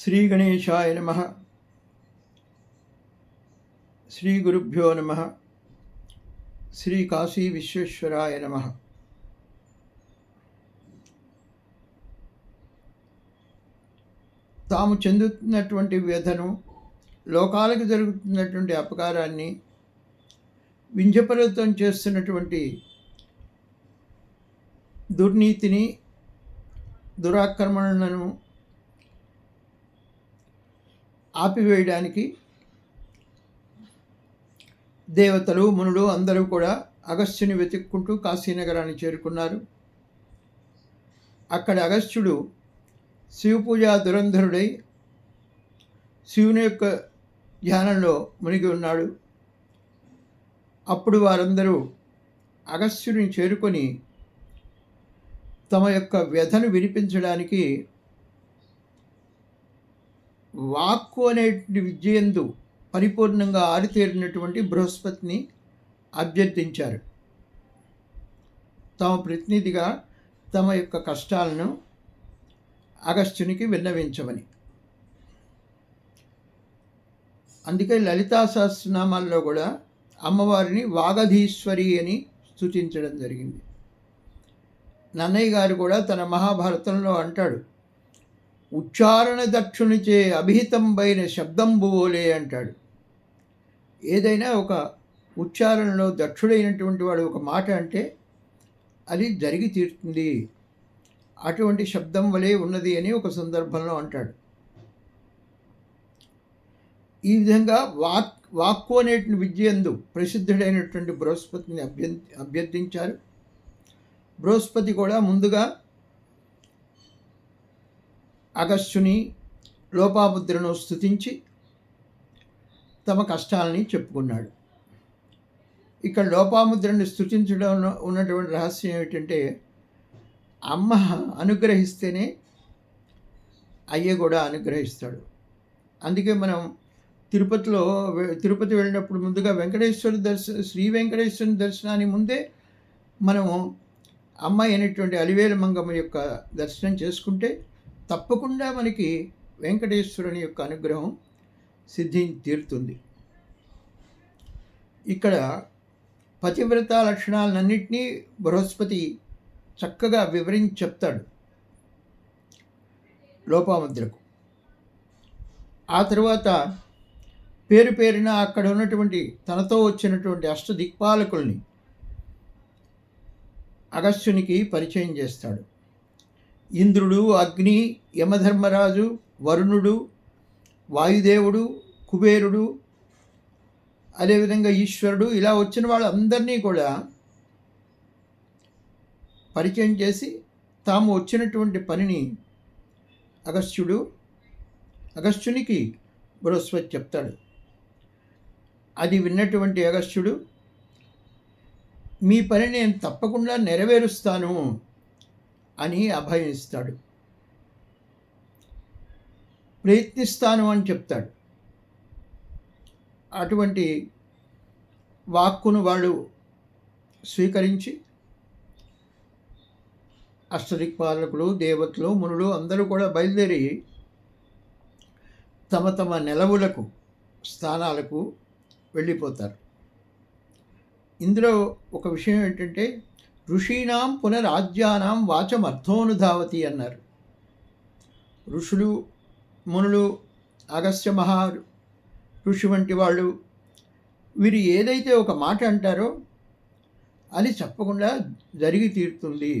శ్రీ గణేశాయ నమ. శ్రీ గురుభ్యో నమ. శ్రీ కాశీ విశ్వేశ్వరాయ నమ. తాము చెందుతున్నటువంటి వ్యధను లోకాలకు జరుగుతున్నటువంటి అపకారాన్ని వింజపర్వతం చేస్తున్నటువంటి దుర్నీతిని దురాక్రమణలను ఆపివేయడానికి దేవతలు మునులు అందరూ కూడా అగస్త్యుని వెతుక్కుంటూ కాశీనగరాన్ని చేరుకున్నారు. అక్కడ అగస్త్యుడు శివపూజా దురంధరుడై శివుని యొక్క ధ్యానంలో మునిగి ఉన్నాడు. అప్పుడు వారందరూ అగస్త్యుని చేరుకొని తమ యొక్క వ్యధను వినిపించడానికి వాక్కు అనేటువంటి విద్యందు పరిపూర్ణంగా ఆరితేరినటువంటి బృహస్పతిని అభ్యర్థించారు. తమ ప్రతినిధిగా తమ యొక్క కష్టాలను అగస్త్యునికి విన్నవించమని. అందుకే లలితా సహస్రనామాల్లో కూడా అమ్మవారిని వాగధీశ్వరి అని సూచించడం జరిగింది. నన్నయ్య గారు కూడా తన మహాభారతంలో అంటాడు ఉచ్చారణ దక్షునిచే అభిహితంబైన శబ్దంబువోలే అంటాడు. ఏదైనా ఒక ఉచ్చారణలో దక్షుడైనటువంటి వాడు ఒక మాట అంటే అది జరిగి తీరుతుంది. అటువంటి శబ్దం వలె ఉన్నది అని ఒక సందర్భంలో అంటాడు. ఈ విధంగా వాక్ వాక్కు అనేటువంటి విద్యందు ప్రసిద్ధుడైనటువంటి బృహస్పతిని అభ్య అభ్యర్థించారు. బృహస్పతి కూడా ముందుగా అగస్త్యుని లోపాముద్రను స్థుతించి తమ కష్టాలని చెప్పుకున్నాడు. ఇక్కడ లోపాముద్రని స్థుతించడంలో ఉన్నటువంటి రహస్యం ఏమిటంటే అమ్మ అనుగ్రహిస్తేనే అయ్య కూడా అనుగ్రహిస్తాడు. అందుకే మనం తిరుపతిలో తిరుపతి వెళ్ళినప్పుడు ముందుగా వెంకటేశ్వర దర్శన శ్రీ వెంకటేశ్వరుని దర్శనానికి ముందే మనము అమ్మాయి అయినటువంటి అలివేల మంగమ్మ యొక్క దర్శనం చేసుకుంటే తప్పకుండా మనకి వెంకటేశ్వరుని యొక్క అనుగ్రహం సిద్ధి తీరుతుంది. ఇక్కడ పతివ్రత లక్షణాలన్నింటినీ బృహస్పతి చక్కగా వివరించి చెప్తాడు లోపాముద్రకు. ఆ తర్వాత పేరు పేరున అక్కడ ఉన్నటువంటి తనతో వచ్చినటువంటి అష్టదిక్పాలకుల్ని అగస్త్యునికి పరిచయం చేస్తాడు. ఇంద్రుడు అగ్ని యమధర్మరాజు వరుణుడు వాయుదేవుడు కుబేరుడు అదేవిధంగా ఈశ్వరుడు ఇలా వచ్చిన వాళ్ళందరినీ కూడా పరిచయం చేసి తాము వచ్చినటువంటి పనిని అగస్త్యుడు అగస్త్యునికి బృహస్పతి చెప్తాడు. అది విన్నటువంటి అగస్త్యుడు మీ పని నేను తప్పకుండా నెరవేరుస్తాను. అని అభయం ఇస్తాడు ప్రయత్నిస్తాను అని చెప్తాడు. అటువంటి వాక్కును వాళ్ళు స్వీకరించి అష్టదిక్పాలకులు దేవతలు మునులు అందరూ కూడా బయలుదేరి తమ తమ నెలవులకు స్థానాలకు వెళ్ళిపోతారు. ఇందులో ఒక విషయం ఏంటంటే ఋషీణాం పునరాజ్యానాం వాచం అర్థోనుధావతి అన్నారు. ఋషులు మునులు అగస్త్య మహా ఋషి వంటి వాళ్ళు వీరు ఏదైతే ఒక మాట అంటారో అది చెప్పకుండా జరిగి తీరుతుంది.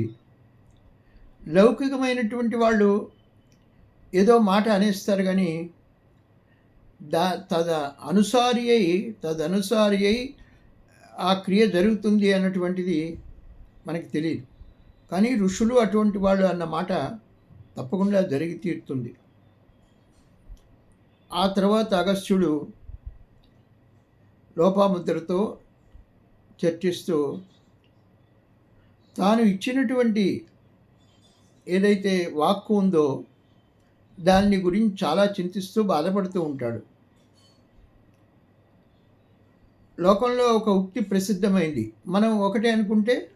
లౌకికమైనటువంటి వాళ్ళు ఏదో మాట అనేస్తారు కానీ దా తద అనుసారి అయి తదనుసారి అయి ఆ క్రియ జరుగుతుంది అన్నటువంటిది మనకి తెలియదు కానీ ఋషులు అటువంటి వాళ్ళు అన్న మాట తప్పకుండా జరిగి తీరుతుంది. ఆ తర్వాత అగస్త్యుడు లోపాముద్రతో చర్చిస్తూ తాను ఇచ్చినటువంటి ఏదైతే వాక్కు ఉందో దాన్ని గురించి చాలా చింతిస్తూ బాధపడుతూ ఉంటాడు. లోకంలో ఒక ఉక్తి ప్రసిద్ధమైంది. మనం ఒకటే అనుకుంటే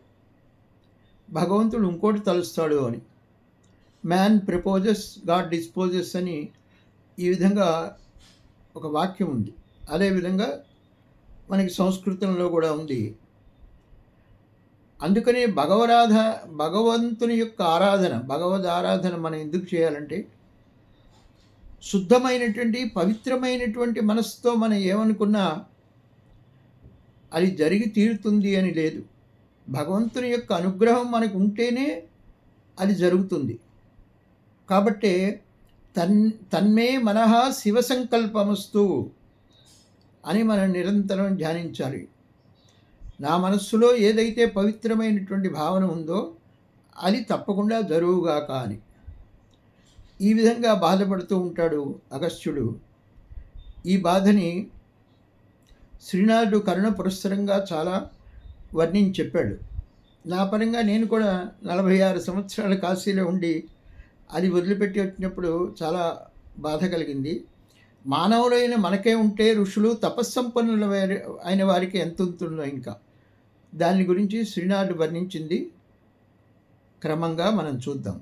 భగవంతుడు ఇంకోటి తలుస్తాడు అని. మ్యాన్ ప్రపోజెస్ గాడ్ డిస్పోజెస్ అని ఈ విధంగా ఒక వాక్యం ఉంది. అదేవిధంగా మనకి సంస్కృతంలో కూడా ఉంది. అందుకనే భగవరాధ భగవంతుని యొక్క ఆరాధన భగవద్ ఆరాధన మనం ఎందుకు చేయాలంటే శుద్ధమైనటువంటి పవిత్రమైనటువంటి మనసుతో మనం ఏమనుకున్నా అది జరిగి తీరుతుంది అని లేదు. భగవంతుని యొక్క అనుగ్రహం మనకు ఉంటేనే అది జరుగుతుంది. కాబట్టి తన్ తన్మే మనః శివ సంకల్పమస్తు అని మనం నిరంతరం ధ్యానించాలి. నా మనస్సులో ఏదైతే పవిత్రమైనటువంటి భావన ఉందో అది తప్పకుండా జరుగుగాక అని ఈ విధంగా బాధపడుతూ ఉంటాడు అగస్త్యుడు. ఈ బాధని శ్రీనాథుడు కరుణ పురస్సరంగా చాలా వర్ణించి చెప్పాడు నా పరంగా నేను కూడా నలభై ఆరు సంవత్సరాల కాశీలో ఉండి అది వదిలిపెట్టి వచ్చినప్పుడు చాలా బాధ కలిగింది. మానవులైన మనకే ఉంటే ఋషులు తపస్సంపన్నుల వారి అయిన వారికి ఎంత ఉంటుందో ఇంకా. దాని గురించి శ్రీనాథుడు వర్ణించింది. క్రమంగా మనం చూద్దాం.